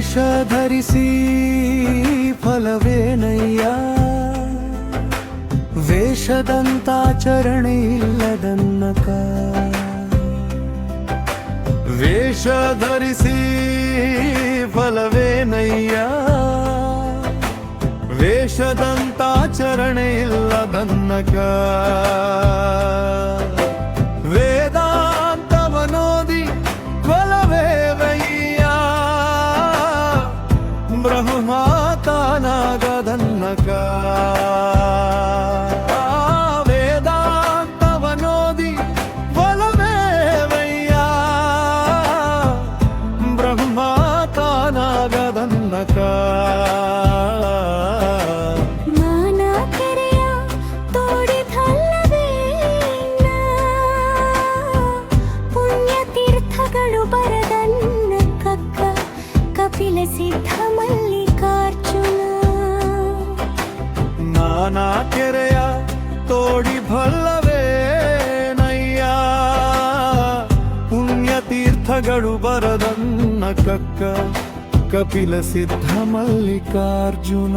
ವೇಷ ಧರಿಸಿ ಫಲವೇನಯ್ಯ? ವೇಷದಂತಾಚರಣೆ ಇಲ್ಲದನ್ನಕ ವೇಷ ಧರಿಸಿ ಫಲವೇನಯ್ಯ? ವೇಷದಂತಾಚರಣೆ ಇಲ್ಲದನ್ನಕ ಕಪಿಲ ಸಿದ್ಧ ಮಲ್ಲಿಕಾರ್ಜುನ. ನಾನಾ ಕೆರೆಯ ತೋಡಿ ಭಲ್ಲವೇ ನಯ್ಯ. ಪುಣ್ಯ ತೀರ್ಥಗಳು ಬರದನ್ನ ಕಕ್ಕ ಕಪಿಲ ಸಿದ್ಧ ಮಲ್ಲಿಕಾರ್ಜುನ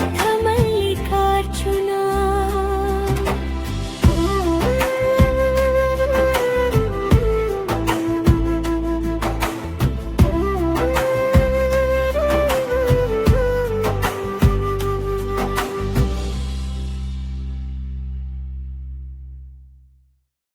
come